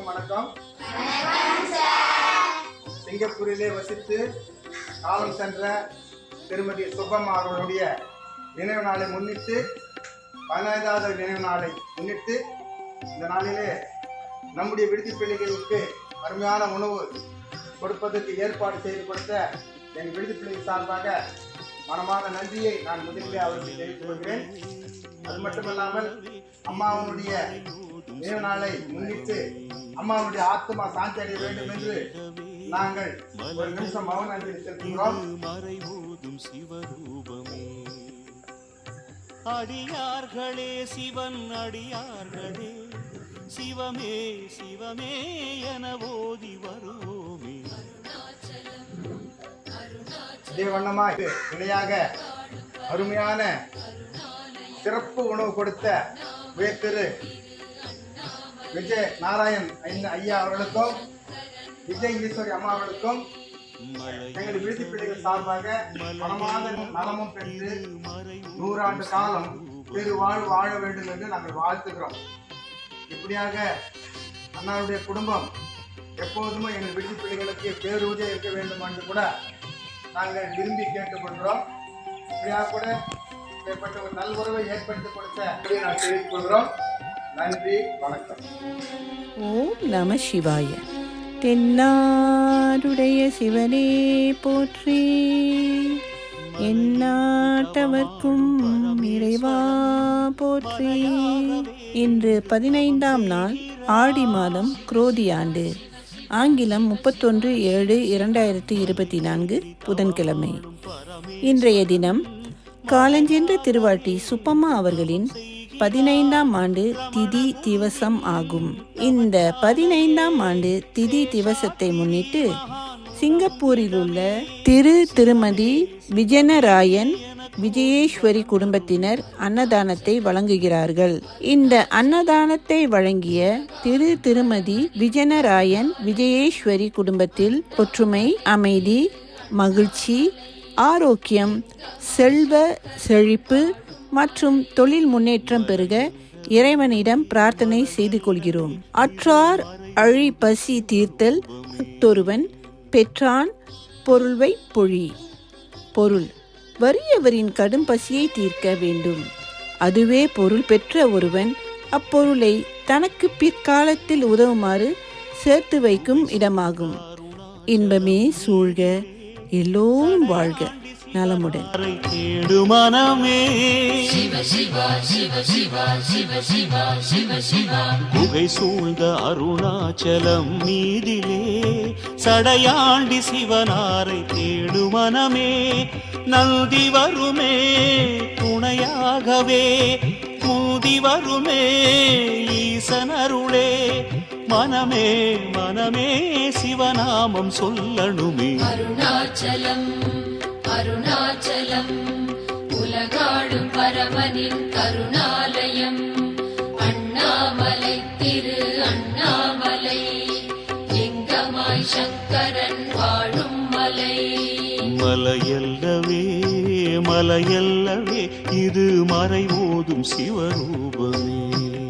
அனைவருக்கும் வணக்கம். சிங்கப்பூரிலே வசித்து காலம் சென்ற திருமதி சுப்பம்மா அவர்களுடைய நினைவு நாளை முன்னிட்டு பதினைந்தாவது நினைவு நாளை முன்னிட்டு இந்த நாளிலே நம்முடைய விடுதி பிள்ளைகளுக்கு அருமையான உணவு கொடுப்பதற்கு ஏற்பாடு செய்து கொடுத்த என் விடுதி பிள்ளைகள் சார்பாக மனமான நன்றியை நான் முதலிலே அவருக்கு தெரிவித்துக் கொள்கிறேன். அது மட்டுமல்லாமல் அம்மாவனுடைய நினைவு நாளை முன்னிட்டு அம்மாவுடைய ஆத்மா சாந்தி அடைய வேண்டும் என்று நாங்கள் ஒரு நிமிஷம் மௌன அஞ்சலி செலுத்துகிறோம் மறைவோதும் சிவரூபமே. அடியார்களே சிவன் அடியார்களே சிவமே சிவமே என ஓதி வருவோமே. இதே வண்ணமாய் இணையாக அருமையான சிறப்பு உணவு கொடுத்த உயர்திரு விஜய் நாராயண் ஐயா- அவர்களுக்கும் விஜய் ஈஸ்வரி அம்மா அவர்களுக்கும் எங்கள் விருதி பிள்ளைகள் சார்பாக மனமான நலமும் பெற்று நூறாண்டு காலம் பெருவாழ் வாழ வேண்டும் என்று நாங்கள் வாழ்த்துகிறோம். இப்படியாக அண்ணாவுடைய குடும்பம் எப்போதுமே எங்கள் விடுதி பிள்ளைகளுக்கு பேருதே இருக்க வேண்டும் என்று கூட நாங்கள் விரும்பி கேட்டுக்கொள்கிறோம். இப்படியாக கூட ஏற்பட்ட ஒரு நல்வுறவை ஏற்படுத்தி கொடுத்த நான் தெரிவித்துக் கொள்கிறோம். நன்றி வணக்கம். ஓம் நம சிவாய. தென்னாருடைய சிவனே போற்றி. எந்நாட்டவர்க்கும் இறைவா போற்றி. இன்று பதினைந்தாம் நாள் ஆடி மாதம் குரோதி ஆண்டு. ஆங்கிலம் முப்பத்தொன்று ஏழு இரண்டாயிரத்தி இருபத்தி நான்கு புதன்கிழமை. இன்றைய தினம் காலஞ்சென்ற திருவாட்டி சுப்பம்மா அவர்களின் பதினைந்தாம் ஆண்டு திதி திவசம் ஆகும். இந்த பதினைந்தாம் ஆண்டு திதி திவசத்தை முன்னிட்டு சிங்கப்பூரில் உள்ள திரு திருமதி விஜயனராயன் விஜயேஸ்வரி குடும்பத்தினர் அன்னதானத்தை வழங்குகிறார்கள். இந்த அன்னதானத்தை வழங்கிய திரு திருமதி விஜயனராயன் விஜயேஸ்வரி குடும்பத்தில் ஒற்றுமை அமைதி மகிழ்ச்சி ஆரோக்கியம் செல்வ செழிப்பு மற்றும் தொழில் முன்னேற்றம் பெருக இறைவனிடம் பிரார்த்தனை செய்து கொள்கிறோம். அற்றார் அழி பசி தீர்த்தல் அத்தொருவன் பெற்றான் பொருள்வை பொழி. பொருள். வறியவரின் கடும் பசியை தீர்க்க வேண்டும். அதுவே பொருள் பெற்ற ஒருவன் அப்பொருளை தனக்கு பிற்காலத்தில் உதவுமாறு சேர்த்து வைக்கும் இடமாகும். இன்பமே சூழ்க எல்லோரும் வாழ்க. நலமுடன். குகை சூழ்ந்த அருணாச்சலம் மீதிலே சடையாண்டி சிவனாரை தேடு மனமே. நல்தி வருமே துணையாகவே. மூதி வருமே ஈசனருளே. மனமே மனமே சிவநாமம் சொல்லணுமே. அருணாச்சலம். அருணாச்சலம் உலகாடும் பரமனின் கருணாலயம். அண்ணாமலை திரு அண்ணாமலை. லிங்கமாய் சங்கரன் வாழும் மலை. மலையல்லவே மலையல்லவே இது மறை ஓதும் சிவரூபமே.